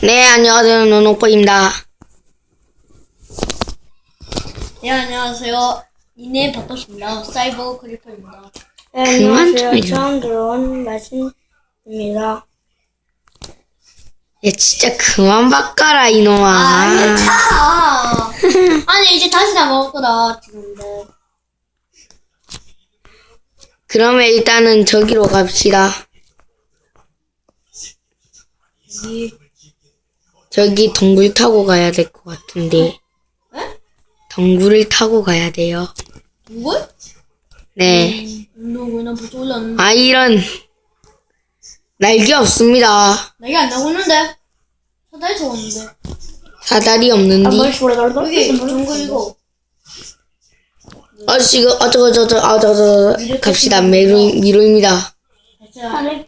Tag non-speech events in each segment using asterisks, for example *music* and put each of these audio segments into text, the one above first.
네, 안녕하세요. 노노코입니다. 네, 안녕하세요. 이네 바토입니다. 사이버 크리퍼입니다. 네, 안녕하세요. 처음 들어온 말씀입니다. 야, 진짜 그만 바꿔라, 이놈아. 아, *laughs* 아니, 이제 다시 다 먹을 거다, 지금인데. 그러면 일단은 저기로 갑시다. 이, 저기 동굴 타고 가야 될 것 같은데. 에? 동굴을 타고 가야 돼요. 누굴? 네. 누구나 벌써 올랐는데. 아, 이런. 날개 없습니다. 내가 안 나오는데? 사다리에서 왔는데. 사다리 없는디. 여기, 정글 이거. 어, 지금, 어, 저거, 저거, 저거, 어, 저거, 저거. 갑시다. 미로, 미로입니다. 자,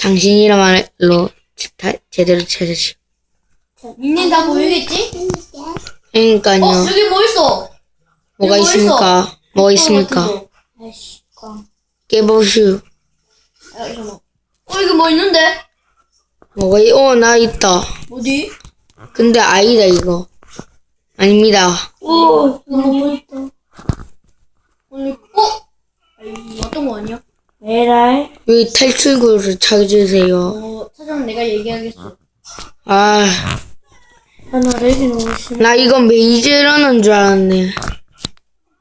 당신 이름으로 제대로 찾으시. 니네 다 보이겠지? 그러니까요. 어, 여기 뭐 있어? 뭐가 여기 뭐 있습니까? 뭐 어, 뭐 있어? 뭐 있습니까? 깨보슈. 어, 이거 뭐 있는데? 뭐가, 어, 나 있다. 어디? 근데 아이다, 이거. 아닙니다. 오, 너무 있다. 어? 어떤 거 아니야? 에라이. 여기 탈출구를 찾으세요. 어, 사장은 내가 얘기하겠어. 아, 아, 나 렉이 너무 심해. 나 이거 메이즈라는 줄 알았네.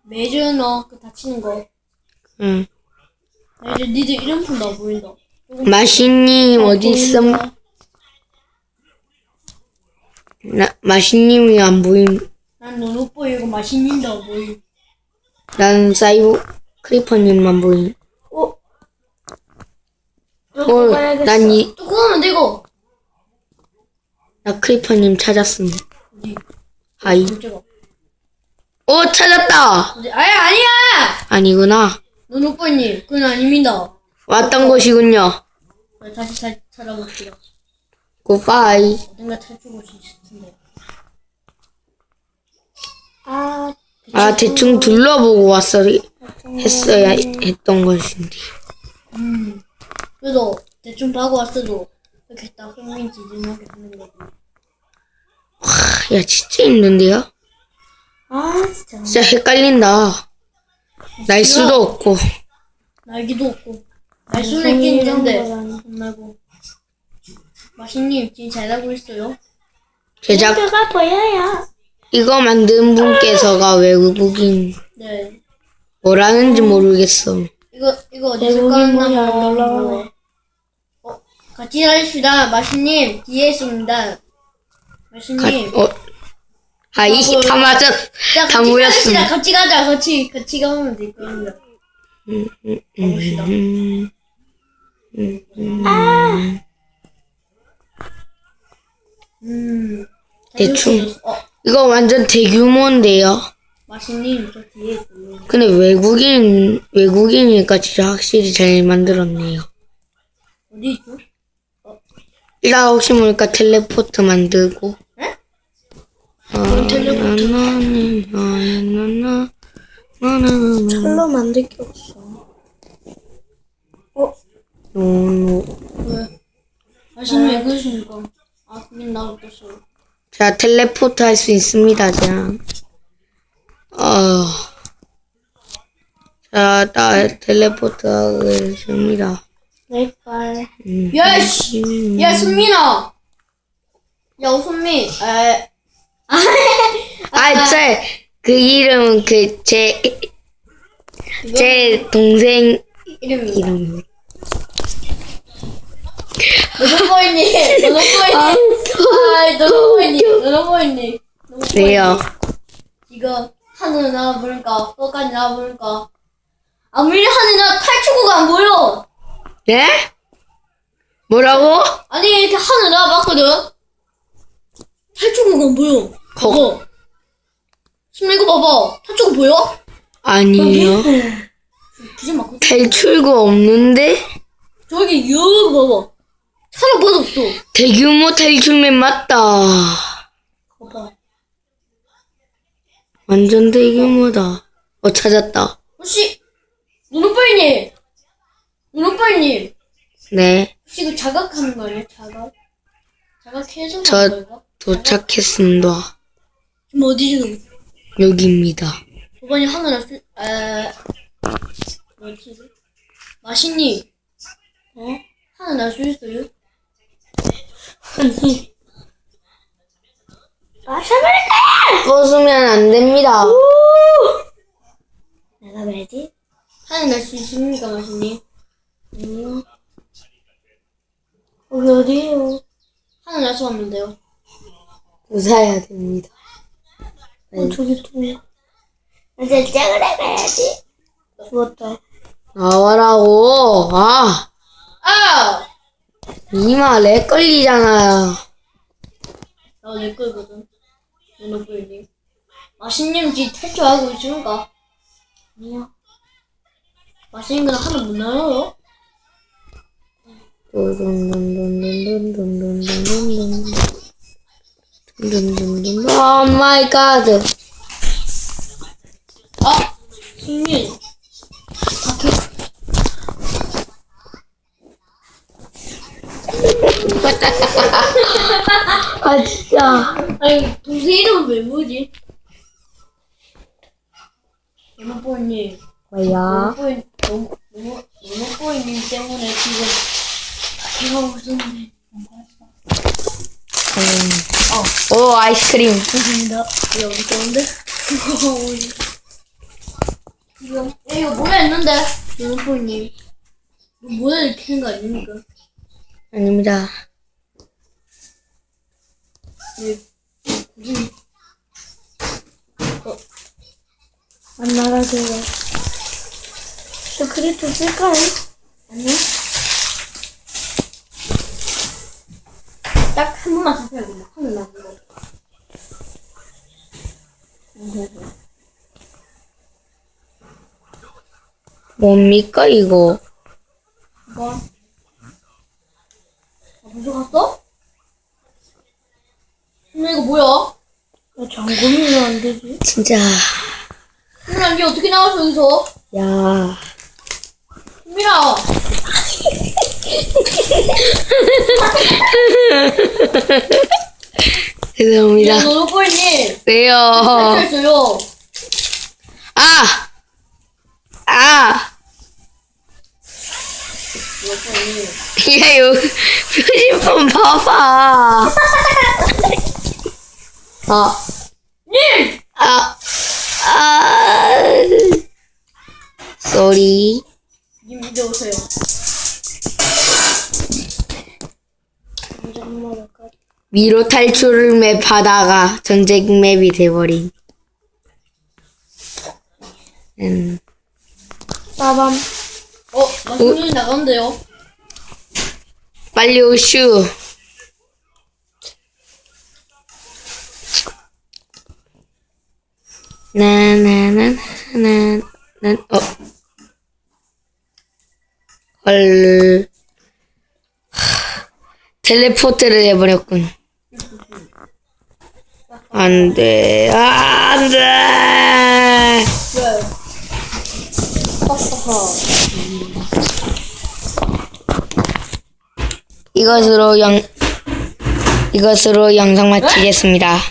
매주 너그 다치는 거. 응. 나 이제 니들 이름표 나 보인다. 마신님, 어디 있음? 나, 마신님이 안 보임. 난 너무 보이고 맛있는다 보이. 난 사이버 크리퍼님만 보임. 어? 저 어. 난 이, 또 그거면 되고. 나 크리퍼님 찾았음. 어디? 하이. 오, 찾았다! 어디? 아야 아니야. 아니구나. 너무 보이니? 그건 아닙니다. 왔던 곳이군요. 나 다시 잘 찾아봅시다. 굿바이. 어딘가 탈출 곳이 있을 텐데. 아, 아, 대충 둘러보고 왔어, 했어야 했던 것인데. 음. 그래도 대충 봐고 왔어도 이렇게 딱 흥미지진하게 하는 거지. 하, 야, 진짜 힘든데요? 아, 진짜. 진짜 헷갈린다. 날 수도 없고. 날기도 없고. 날 수는 있긴 있는데. 혼나고. 마신님 지금 잘 하고 있어요? 제작, 가 보여요. 이거 만든 분께서가 외국인, 네. 뭐라는지 모르겠어. 이거 이거 어디서 안. 어 같이 하십시다. 마신님 뒤에 있습니다. 가, 마신님. 어, 하이, 다 맞았, 자 다 같이 모였음. 가십시다. 같이 가자. 같이 같이 가면 될 겁니다. 가봅시다. 음, 음, 음. 대충. 어 이거 완전 대규모인데요. 근데 외국인 외국인이니까 진짜 확실히 잘 만들었네요. 어디 있죠? 어. 이라 혹시 모르니까 텔레포트 만들고. 네? 아, 아, 철로 만들 게 없어. 어? 노노. 왜? 마신 왜 그러십니까? 아 그냥 나도 떴어요. 자, 텔레포트 할 수 있습니다, 자. 어. 자, 나 텔레포트 하겠습니다. 음. 야 씨, 야 순민아. 야 오순민. 에. *laughs* 아, 제, 그 이름은 그, 제, 제 동생 이름이. 이름. 보이니? 너도 보이니? 아이? 너도 보이니? 왜요? 지금 하늘 나와보니까 끝까지 나와보니까 아무리 하늘 나 탈출구가 안 보여. 예? 뭐라고? 아니 이렇게 하늘 나와봤거든. 탈출구가 안 보여. 거- 봐봐. 순민 이거 봐봐. 탈출구 보여? 아니에요. 기지 마. 탈출구 없는데? 저기 여기 봐봐. 사람 없어. 대규모 탈출맨 맞다. 봐봐. 완전 대규모다. 어, 찾았다. 혹시 보이니? 연어포님 네, 혹시 이거 자각하는 거 아니야? 자각? 자각해서 저- 하는 거야? 도착했습니다. 지금 어디지? 여기입니다. 저번에 하늘 날 수, 에, 뭐지? 마신님, 어? 하늘 날수 있어요? 마셔버릴 벗으면 안 됩니다. 내가 왜지? 하늘 날수 있습니까, 마신님? 아니요. 거기 어디에요? 하늘 날수 돼요. 웃어야 됩니다. 어, 저기 또. 이제 짝을 해가야지. 죽었다. 나와라고. 아, 아! 이마 렉 걸리잖아요. 나내 거거든. 연어포님. 마신님 지금 탈출하고 있습니까? 아니요. 마신님 그냥 하늘 못 날아요? 오 마이 갓. 아! 승민. 아 진짜. 아니, 동생 이름은 왜 뭐지? 연어포님. 뭐야? 너무, 너무, 연어포인님 때문에 지금 제가 웃었는데. 오 아이스크림. 감사합니다. 이거 웃겼는데? 이거, 야, 이거 뭐야 했는데? 연어포인님. 이거 뭐야 이렇게 한거 아닙니까? 아닙니다. 네. 굳이 안 나가세요. 저 크리프 쓸까요? 아니요. 딱 한 번만 살펴야 돼. 하늘 나는 거. 뭡니까 이거? 이거. 아, 벌써 갔어? 근데 이거 뭐야? 야, 잠금이면 안 되지. 진짜. 수민아, 니 어떻게 나왔어, 여기서? 야. 수민아! *laughs* 죄송합니다. 야, 너도 꼴님! 왜요? 탈출했어요. 아! 아! 야, 요, 표지판 봐봐. *laughs* 아. 아. 아. 쏘리. 님 이제 오세요. 미로 탈출을 맵 하다가 전쟁 맵이 돼버린. 음. 빠밤. 어, 마신님 나간대요. 빨리 오슈. 나나나나나 어. 헐. 하, 텔레포트를 해버렸군. 안 돼. 아, 안 돼. 이것으로 영, 이것으로 영상 마치겠습니다.